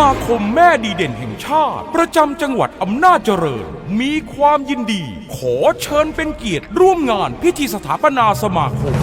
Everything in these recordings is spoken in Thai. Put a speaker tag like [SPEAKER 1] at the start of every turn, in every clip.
[SPEAKER 1] มาคมแม่ดีเด่นแห่งชาติ ประจำจังหวัดอำนาจเจริญ มีความยินดี ขอเชิญเป็นเกียรติร่วมงานพิธีสถาปนาสมาคม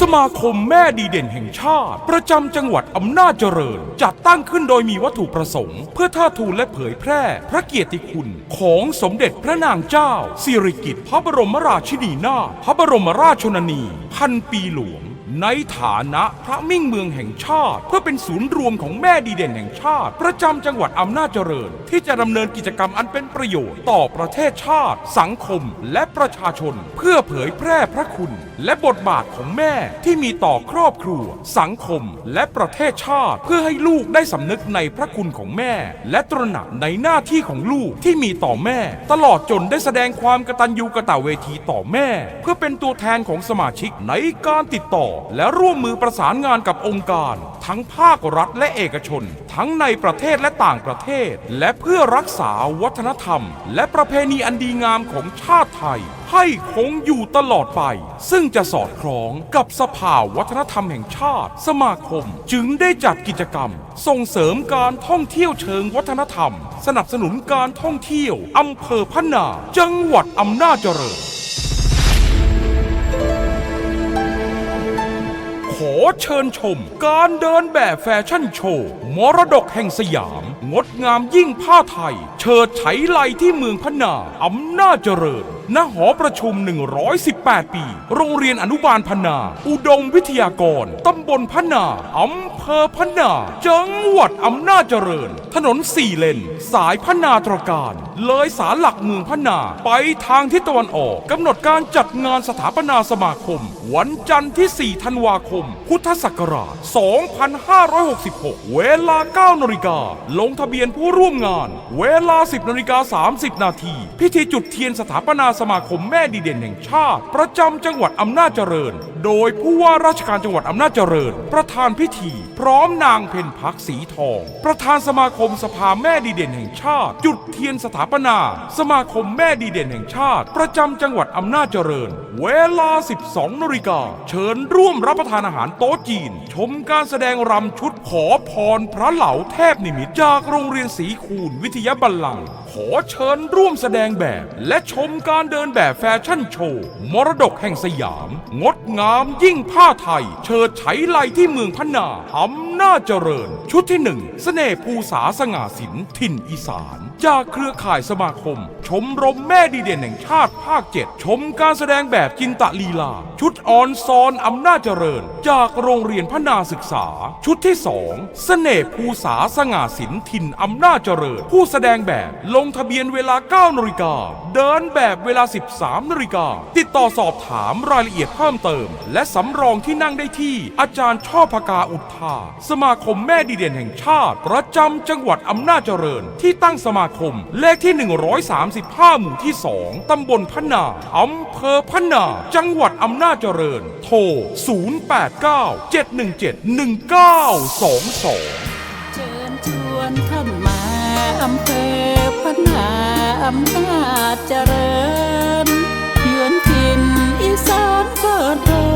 [SPEAKER 1] สมาคมแม่ดีเด่นแห่งชาติ ประจำจังหวัดอำนาจเจริญ จัดตั้งขึ้นโดยมีวัตถุประสงค์ เพื่อท่าทูลและเผยแพร่ พระเกียรติคุณของสมเด็จพระนางเจ้า สิริกิติ์พระบรมราชินีนาถพระบรมราชชนนี พันปีหลวง ในฐานะพระมิ่งเมืองแห่งชาติ เพื่อเป็นศูนย์รวมของแม่ดีเด่นแห่งชาติ ประจำจังหวัดอำนาจเจริญ ที่จะดำเนินกิจกรรมอันเป็นประโยชน์ต่อประเทศชาติ สังคมและประชาชน เพื่อเผยแพร่พระคุณ และบทบาทของแม่ที่มีต่อครอบครัว สังคม และประเทศชาติ เพื่อให้ลูกได้สำนึกในพระคุณของแม่ และตระหนักในหน้าที่ของลูกที่มีต่อแม่ ตลอดจนได้แสดงความกตัญญูกตเวทีต่อแม่ เพื่อเป็นตัวแทนของสมาชิกในการติดต่อและร่วมมือประสานงานกับองค์การ ทั้งภาครัฐและเอกชน ทั้งในประเทศและต่างประเทศ และเพื่อรักษาวัฒนธรรม และประเพณีอันดีงามของชาติไทย ให้คงอยู่ตลอดไป ซึ่งจะสอดคล้องกับสภาวัฒนธรรมแห่งชาติ สมาคม จึงได้จัดกิจกรรม ส่งเสริมการท่องเที่ยวเชิงวัฒนธรรม สนับสนุนการท่องเที่ยวอำเภอพะนา จังหวัดอำนาจเจริญ อเชิญชม การเดินแบบแฟชั่นโชว์มรดกแห่งสยาม งดงามยิ่งผ้าไทย เชิดไฉไลที่เมืองพนาอำนาจเจริญณหอประชุม 118 ปี โรงเรียนอนุบาลพนา อุดมวิทยากร ตำบลพนา อำเภอพนา จังหวัดอำนาจเจริญ ถนนสี่เลน สายพนาตรการ เลยสารหลักเมืองพนา ไปทางทิศตะวันออก กำหนดการจัดงานสถาปนาสมาคม วันจันทร์ที่ 4 ธันวาคม พุทธศักราช 2566 เวลา 9 นาฬิกา ลงทะเบียนผู้ร่วมงาน เวลา 10 นาฬิกา 30 นาที พิธีจุดเทียนสถาปนาสมาคมแม่ดีเด่นแห่งชาติ ประจำจังหวัดอำนาจเจริญ โดยผู้ว่าราชการจังหวัดอำนาจเจริญ ประธานพิธี พร้อมนางเพ็ญพักสีทอง ประธานสมาคมสภาแม่ดีเด่นแห่งชาติ จุดเทียนสถาปนา สมาคมแม่ดีเด่นแห่งชาติ ประจำจังหวัดอำนาจเจริญ เวลา 12นาฬิกาเชิญร่วมรับประทานอาหารโต๊ะจีน ชมการแสดงรำชุดขอพรพระเหลาเทพนิมิตจากโรงเรียนศรีคูณวิทยาบัลลังก์ขอเชิญร่วมแสดงแบบ และชมการเดินแบบแฟชั่นโชว์มรดกแห่งสยาม งดงามามยิ่งผ้าไทย เชิดไฉไลที่เมืองพนาอำนาจเจริญ ชุดที่หนึ่งเสน่ห์ภูษาสง่าสินถิ่นอีสาน จากเครือข่ายสมาคม ชมรมแม่ดีเด่นแห่งชาติภาคเจ็ดชมการแสดงแบบจินตะลีลา ชุดออนซอนอำนาจเจริญ จากโรงเรียนพนาศึกษา ชุดที่สองเสน่ห์ภูษาสง่าสินถิ่นอำนาจเจริญ ผู้แสดงแบบลงทะเบียนเวลา9นาฬิกาเดินแบบเวลา 13นาฬิกาติด ต่อสอบถามรายละเอียดเพิ่มเติม และสำรองที่นั่งได้ที่ อาจารย์ช่อพกาอุทธา สมาคมแม่ดีเด่นแห่งชาติ ประจำจังหวัดอำนาจเจริญ ที่ตั้งสมาคมเลขที่ 135 หมู่ที่ 2 ตำบลพนาอำเภอพนา จังหวัดอำนาจเจริญ โทร 089 717 1922
[SPEAKER 2] เชิญชวนท่านมาอำเภอพนาอำนาจเจริญเยือนถิ่น อีสานเกิดเดิ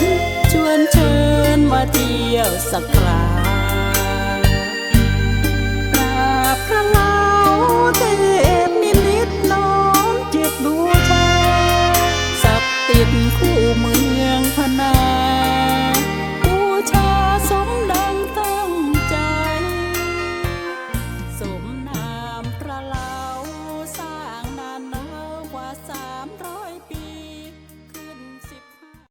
[SPEAKER 2] นชวนเชิญมาเที่ยวสักครา